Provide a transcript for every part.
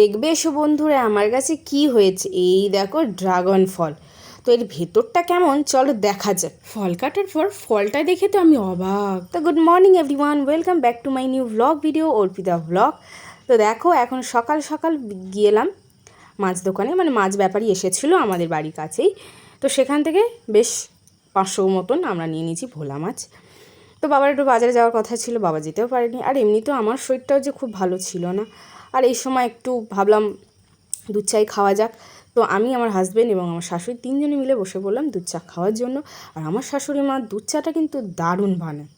দেখবে এসো বন্ধুরা, আমার কাছে কি হয়েছে? এই দেখো ড্রাগন ফল। তো এর ভেতরটা কেমন? চলো দেখা যাক। ফল কাটার পর ফলটা দেখে তো আমি অবাক। তো good morning everyone welcome back to my new vlog video Arpita vlog তো দেখো, এখন সকাল সকাল গিয়েলাম মাছ দোকানে মানে মাছ ব্যাপারী এসেছিল আমাদের বাড়ির কাছেই। তো সেখান থেকে বেশ পাঁচশো মতন আমরা নিয়ে নিয়েছি ভোলা মাছ। তো বাবার একটু বাজারে যাওয়ার কথা ছিল, বাবা যেতেও পারেনি। আর এমনিতেও আমার শরীরটাও যে খুব ভালো ছিল না। আর এই সময় একটু ভাবলাম দুধ চাই খাওয়া যাক। তো আমি, আমার হাজব্যান্ড এবং আমার শাশুড়ি তিনজনে মিলে বসে পড়লাম দুধ চা খাওয়ার জন্য। আর আমার শাশুড়ি মা দুধ চাটা কিন্তু দারুণ বানায়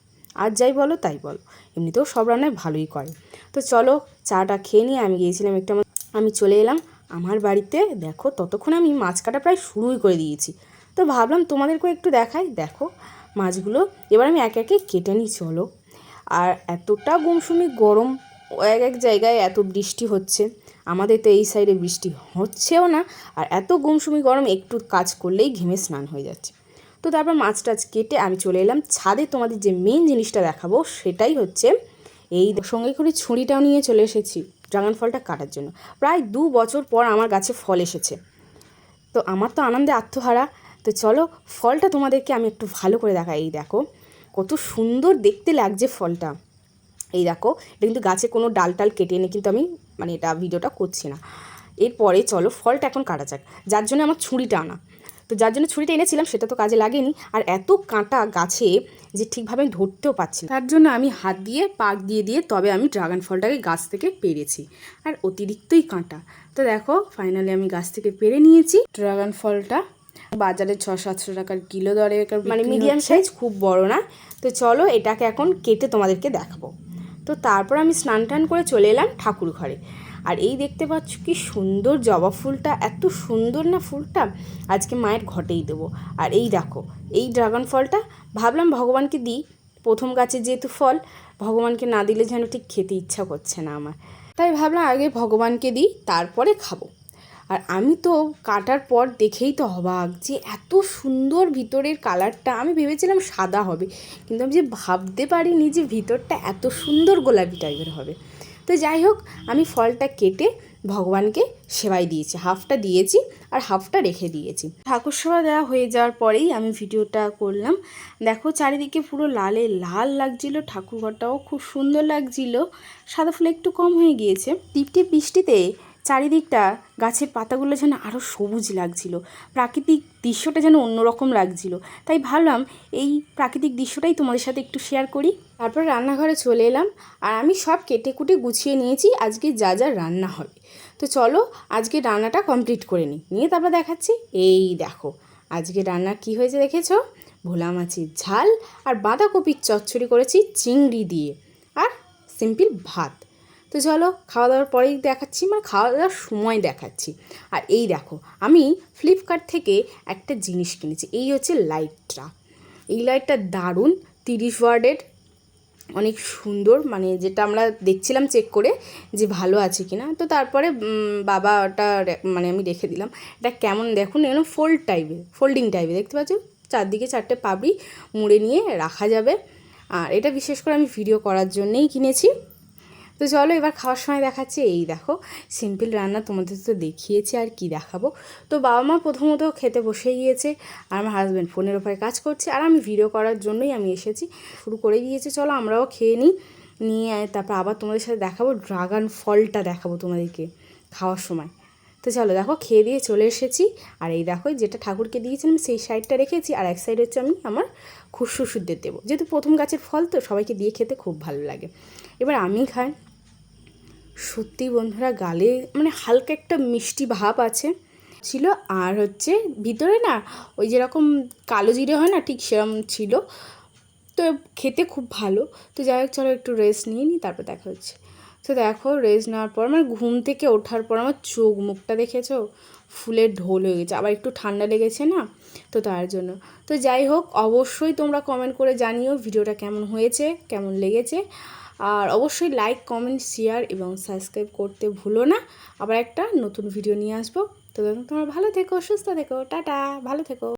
আর যাই বলো, তাই বলো। এমনিতেও সব রান্নায় ভালোই করে। তো চলো, চাটা খেয়ে নিয়ে আমি গিয়েছিলাম একটু আমি চলে এলাম আমার বাড়িতে। দেখো, ততক্ষণ আমি মাছ কাটা প্রায় শুরুই করে দিয়েছি। তো ভাবলাম তোমাদেরকেও একটু দেখাই। দেখো, মাছগুলো এবার আমি একে একে কেটে নিই, চলো। আর এতটা গুমসুমি গরম এক এক জায়গায় এত বৃষ্টি হচ্ছে। আমাদের তো এই সাইডে বৃষ্টি হচ্ছেও না, আর এত গুমসুমি গরম একটু কাজ করলেই ঘেমে স্নান হয়ে যাচ্ছে। তো তারপর মাছ টাছ কেটে আমি চলে এলাম। ছাদে তোমাদের যে মেন জিনিসটা দেখাবো সেটাই হচ্ছে এই সঙ্গে করে ছুরিটাও নিয়ে চলে এসেছি ড্রাগন ফলটা কাটার জন্য। প্রায় দু বছর পর আমার গাছে ফল এসেছে। তো আমার তো আনন্দে আত্মহারা। তো চলো ফলটা তোমাদেরকে আমি একটু ভালো করে দেখাই। এই দেখো, কত সুন্দর দেখতে লাগছে ফলটা। এই দেখো এটা কিন্তু গাছে কোনো ডাল টাল কেটে এনে কিন্তু আমি মানে এটা ভিডিওটা করছি না। এরপরে চলো ফলটা এখন কাটা যাক। যার জন্য আমার ছুরিটা আনা। তো যার জন্য ছুরিটা এনেছিলাম সেটা তো কাজে লাগেনি। আর এত কাঁটা গাছে যে ঠিকভাবে আমি ধরতেও পারছি তার জন্য আমি হাত দিয়ে পাক দিয়ে দিয়ে তবে আমি ড্রাগন ফলটাকে গাছ থেকে পেরেছি। আর অতিরিক্তই কাঁটা। তো দেখো ফাইনালি আমি গাছ থেকে পেরে নিয়েছি ড্রাগন ফলটা। বাজারে ছ সাতশো টাকার কিলো দরে মানে মিডিয়াম সাইজ খুব বড় না? তো চলো এটাকে এখন কেটে তোমাদেরকে দেখাবো। তো তারপর আমি স্নান টান করে চলে এলাম ঠাকুর ঘরে। আর এই দেখতে পাচ্ছ কি সুন্দর জবা ফুলটা, এত সুন্দর না ফুলটা? আজকে মায়ের ঘটেই দেবো। আর এই দেখো, এই ড্রাগন ফলটা ভাবলাম ভগবানকে দিই। প্রথম গাছে যেহেতু ফল, ভগবানকে না দিলে যেন ঠিক খেতে ইচ্ছা করছে না আমার। তাই ভাবলাম আগে ভগবানকে দিই, তারপরে খাব। আর আমি তো কাটার পর দেখেই তো অবাক যে এত সুন্দর ভিতরের কালারটা। আমি ভেবেছিলাম সাদা হবে, কিন্তু আমি যে ভাবতে পারিনি যে ভিতরটা এত সুন্দর গোলাপি টাইপের হবে। তো যাই হোক, আমি ফলটা কেটে ভগবানকে সেবাই দিয়েছি, হাফটা দিয়েছি আর হাফটা রেখে দিয়েছি। ঠাকুর সেবা দেওয়া হয়ে যাওয়ার পরেই আমি ভিডিওটা করলাম। দেখো চারিদিকে পুরো লালে লাল লাগছিল, ঠাকুরঘরটাও খুব সুন্দর লাগছিল। সাদা ফুল একটু কম হয়ে গিয়েছে। টিপটিপ বৃষ্টিতে চারিদিকটা গাছের পাতাগুলো যেন আরও সবুজ লাগছিল। প্রাকৃতিক দৃশ্যটা যেন অন্যরকম লাগছিল। তাই ভাবলাম এই প্রাকৃতিক দৃশ্যটাই তোমাদের সাথে একটু শেয়ার করি। তারপর রান্নাঘরে চলে এলাম আর আমি সব কেটে কুটে গুছিয়ে নিয়েছি, আজকে যা যা রান্না হবে। তো চলো আজকে রান্নাটা কমপ্লিট করে নিই। নিয়ে তারপর দেখাচ্ছি। এই দেখো, আজকে রান্না কি হয়েছে দেখেছ? ভোলা মাছের ঝাল আর বাঁধাকপির চচ্চড়ি করেছি চিংড়ি দিয়ে। আর সিম্পল ভাত। তো চলো খাওয়া দাওয়ার পরেই দেখাচ্ছি মানে খাওয়া দাওয়ার সময় দেখাচ্ছি। আর এই দেখো, আমি ফ্লিপকার্ট থেকে একটা জিনিস কিনেছি, এই হচ্ছে লাইটটা এই লাইটটা দারুণ, তিরিশ ওয়ার্ডের, অনেক সুন্দর মানে যেটা আমরা দেখছিলাম চেক করে যে ভালো আছে কি না তো তারপরে বাবা ওটা মানে আমি রেখে দিলাম। এটা কেমন দেখুন, এগুলো ফোল্ড টাইপের ফোল্ডিং টাইপের দেখতে পাচ্ছ? চারদিকে চারটে পাবড়ি মুড়ে নিয়ে রাখা যাবে। আর এটা বিশেষ করে আমি ভিডিও করার জন্যেই কিনেছি। তো চলো এবার খাওয়ার সময় দেখাচ্ছে। এই দেখো, সিম্পল রান্না তোমাদের তো দেখিয়েছি আর কি দেখাবো। তো বাবা মা প্রথমত খেতে বসে গিয়েছে, আর আমার হাজব্যান্ড ফোনের ওপরে কাজ করছে, আর আমি ভিডিও করার জন্যই আমি এসেছি। শুরু করে দিয়েছে, চলো আমরাও খেয়ে নিই। নিয়ে তারপর আবার তোমাদের সাথে দেখাবো ড্রাগন ফলটা দেখাবো তোমাদেরকে খাওয়ার সময়। তো চলো দেখো, খেয়ে দিয়ে চলে এসেছি। আর এই দেখো, যেটা ঠাকুরকে দিয়েছিলাম সেই সাইডটা রেখেছি, আর এক সাইড হচ্ছে আমি আমার খুশুশুদের দেবো। যেহেতু প্রথম গাছের ফল তো সবাইকে দিয়ে খেতে খুব ভালো লাগে। এবার আমি খাই। সত্যি বন্ধুরা গালে মানে হালকা একটা মিষ্টি ভাব আছে ছিল, আর হচ্ছে ভিতরে না ওই যেরকম কালো জিরে হয় না ঠিক সেরকম ছিল। তো খেতে খুব ভালো। তো যাই হোক, চলো একটু রেস্ট নিয়ে নিই তারপর দেখা হচ্ছে। তো দেখো রেস্ট নেওয়ার পর মানে ঘুম থেকে ওঠার পর আমার চোখ মুখটা দেখেছ? ফুলের ঢোল হয়ে গেছে। আবার একটু ঠান্ডা লেগেছে না? তো তার জন্য। তো যাই হোক, অবশ্যই তোমরা কমেন্ট করে জানিও ভিডিওটা কেমন হয়েছে, কেমন লেগেছে। আর অবশ্যই লাইক কমেন্ট শেয়ার এবং সাবস্ক্রাইব করতে ভুলো না। আবার একটা নতুন ভিডিও নিয়ে আসব। তো তোমরা ভালো থেকো, সুস্থ থেকো, টাটা, ভালো থেকো।